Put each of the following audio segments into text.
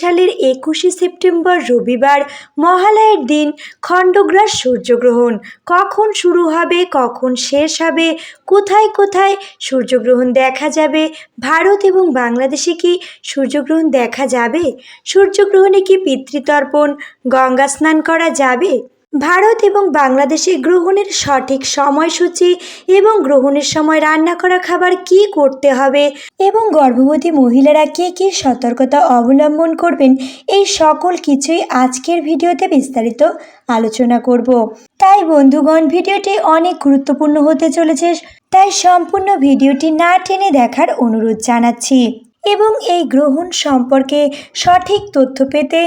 সালের একুশে সেপ্টেম্বর রবিবার মহালয়ের দিন খণ্ডগ্রাস সূর্যগ্রহণ। কখন শুরু হবে, কখন শেষ হবে, কোথায় কোথায় সূর্যগ্রহণ দেখা যাবে, ভারত এবং বাংলাদেশে কি সূর্যগ্রহণ দেখা যাবে? সূর্যগ্রহণে কি পিতৃতর্পণ, গঙ্গা স্নান করা যাবে? ভারত এবং বাংলাদেশে গ্রহণের সঠিক সময়সূচি এবং গ্রহণের সময় রান্না করা খাবার কি করতে হবে এবং গর্ভবতী মহিলারা কে কী সতর্কতা অবলম্বন করবেন, এই সকল কিছুই আজকের ভিডিওতে বিস্তারিত আলোচনা করব। তাই বন্ধুগণ, ভিডিওটি অনেক গুরুত্বপূর্ণ হতে চলেছে, তাই সম্পূর্ণ ভিডিওটি না টেনে দেখার অনুরোধ জানাচ্ছি। এবং এই গ্রহণ সম্পর্কে সঠিক তথ্য পেতে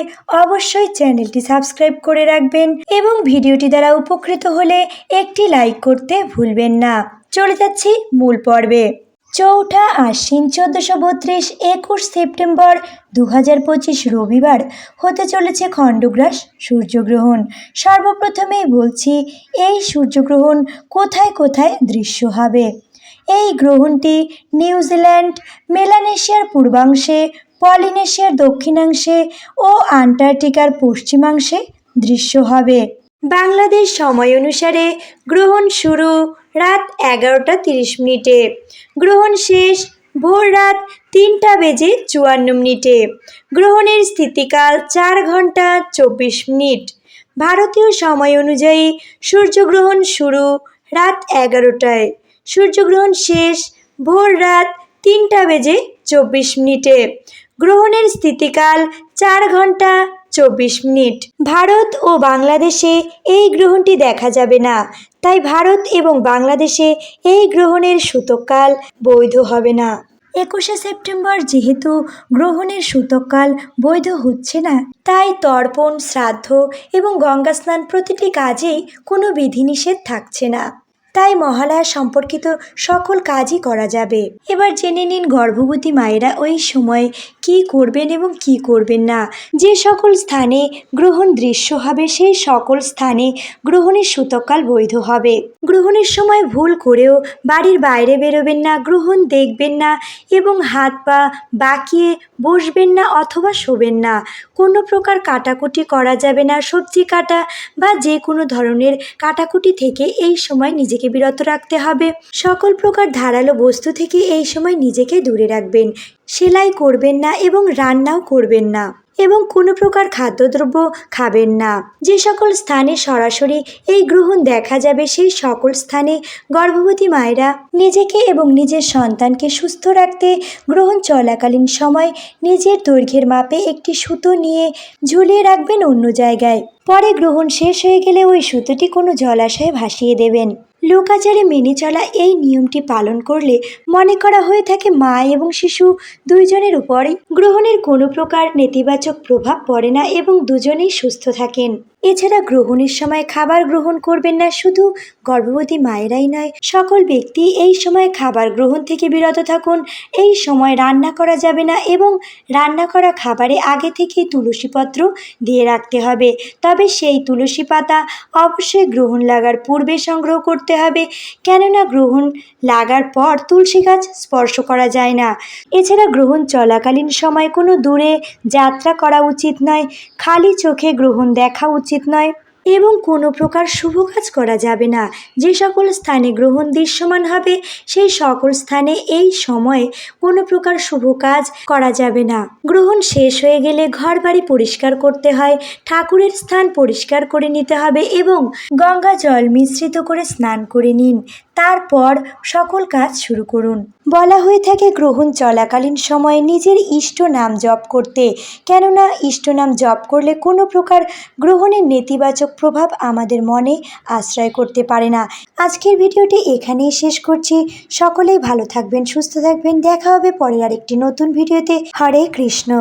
অবশ্যই চ্যানেলটি সাবস্ক্রাইব করে রাখবেন এবং ভিডিওটি দ্বারা উপকৃত হলে একটি লাইক করতে ভুলবেন না। চলে যাচ্ছি মূল পর্বে। চৌঠা আশ্বিন চোদ্দশো বত্রিশ একুশ সেপ্টেম্বর দু হাজার পঁচিশ রবিবার হতে চলেছে খণ্ডগ্রাস সূর্যগ্রহণ। সর্বপ্রথমেই বলছি, এই সূর্যগ্রহণ কোথায় কোথায় দৃশ্য হবে? এই গ্রহণটি নিউজিল্যান্ড মেলানেশিয়ার পূর্বাংশে, পলিনেশিয়ার দক্ষিণাংশে ও আন্টার্কটিকার পশ্চিমাংশে দৃশ্য হবে। বাংলাদেশ সময় অনুসারে গ্রহণ শুরু রাত এগারোটা তিরিশ মিনিটে। গ্রহণ শেষ ভোর রাত তিনটা বেজে চুয়ান্ন মিনিটে। গ্রহণের স্থিতিকাল চার ঘণ্টা চব্বিশ মিনিট। ভারতীয় সময় অনুযায়ী সূর্যগ্রহণ শুরু রাত এগারোটায়। সূর্যগ্রহণ শেষ, ভোর রাত তিনটা বেজে চব্বিশ মিনিটে। গ্রহণের স্থিতিকাল চার ঘণ্টা চব্বিশ মিনিট। ভারত ও বাংলাদেশে এই গ্রহণটি দেখা যাবে না। তাই ভারত এবং বাংলাদেশে এই গ্রহণের সূতককাল বৈধ হবে না। একুশে সেপ্টেম্বর যেহেতু গ্রহণের সূতককাল বৈধ হচ্ছে না, তাই তর্পণ, শ্রাদ্ধ এবং গঙ্গা স্নান প্রতিটি কাজেই কোনো বিধিনিষেধ থাকছে না। তাই মহালয়া সম্পর্কিত সকল কাজই করা যাবে। এবার জেনে নিন গর্ভবতী মায়েরা ওই সময় কি করবেন এবং কি করবেন না। যে সকল স্থানে গ্রহণ দৃশ্য হবে, সেই সকল স্থানে গ্রহণের সূতককাল বৈধ হবে। গ্রহণের সময় ভুল করেও বাড়ির বাইরে বেরোবেন না, গ্রহণ দেখবেন না এবং হাত পা বাঁকিয়ে বসবেন না অথবা শোবেন না। কোনো প্রকার কাটাকুটি করা যাবে না। সবজি কাটা বা যে কোনো ধরনের কাটাকুটি থেকে এই সময় নিজেকে বিরত রাখতে হবে। সকল প্রকার ধারালো বস্তু থেকে এই সময় নিজেকে দূরে রাখবেন। সেলাই করবেন না এবং রান্নাও করবেন না। এবং কোনো প্রকার খাদ্যদ্রব্য খাবেন না। যে সকল স্থানে সরাসরি এই গ্রহণ দেখা যাবে, সেই সকল স্থানে গর্ভবতী মায়েরা নিজেকে এবং নিজের সন্তানকে সুস্থ রাখতে গ্রহণ চলাকালীন সময় নিজের দৈর্ঘ্যের মাপে একটি সুতো নিয়ে ঝুলিয়ে রাখবেন অন্য জায়গায়। পরে গ্রহণ শেষ হয়ে গেলে ওই সুতোটি কোনো জলাশয়ে ভাসিয়ে দেবেন। লোকাচারে মেনে চলা এই নিয়মটি পালন করলে মনে করা হয়ে থাকে মা এবং শিশু দুইজনের উপরই গ্রহণের কোনো প্রকার নেতিবাচক প্রভাব পড়ে না এবং দুজনেই সুস্থ থাকেন। এছাড়া গ্রহণের সময় খাবার গ্রহণ করবেন না, শুধু গর্ভবতী মায়েরাই নয়, সকল ব্যক্তি এই সময় খাবার গ্রহণ থেকে বিরত থাকুন। এই সময় রান্না করা যাবে না এবং রান্না করা খাবারে আগে থেকে তুলসী পত্র দিয়ে রাখতে হবে। তবে সেই তুলসী পাতা অবশ্যই গ্রহণ লাগার পূর্বে সংগ্রহ করতে হবে, কেননা গ্রহণ লাগার পর তুলসী গাছ স্পর্শ করা যায় না। এছাড়া গ্রহণ চলাকালীন সময় কোনো দূরে যাত্রা করা উচিত নয়, খালি চোখে গ্রহণ দেখা উচিত নয় এবং কোনো প্রকার শুভ কাজ করা যাবে না। যে সকল স্থানে গ্রহণ দৃশ্যমান হবে, সেই সকল স্থানে এই সময়ে কোনো প্রকার শুভ কাজ করা যাবে না। গ্রহণ শেষ হয়ে গেলে ঘর বাড়ি পরিষ্কার করতে হয়, ঠাকুরের স্থান পরিষ্কার করে নিতে হবে এবং গঙ্গা জল মিশ্রিত করে স্নান করে নিন। তারপর সকল কাজ শুরু করুন। বলা হয়ে থাকে, গ্রহণ চলাকালীন সময়ে নিজের ইষ্ট নাম জপ করতে। কেননা, ইষ্ট নাম জপ করলে কোনো প্রকার গ্রহণের নেতিবাচক প্রভাব আমাদের মনে আশ্রয় করতে পারে না। আজকের ভিডিওটি এখানেই শেষ করছি। সকলেই ভালো থাকবেন, সুস্থ থাকবেন। দেখা হবে পরের আরেকটি নতুন ভিডিওতে। হরে কৃষ্ণ।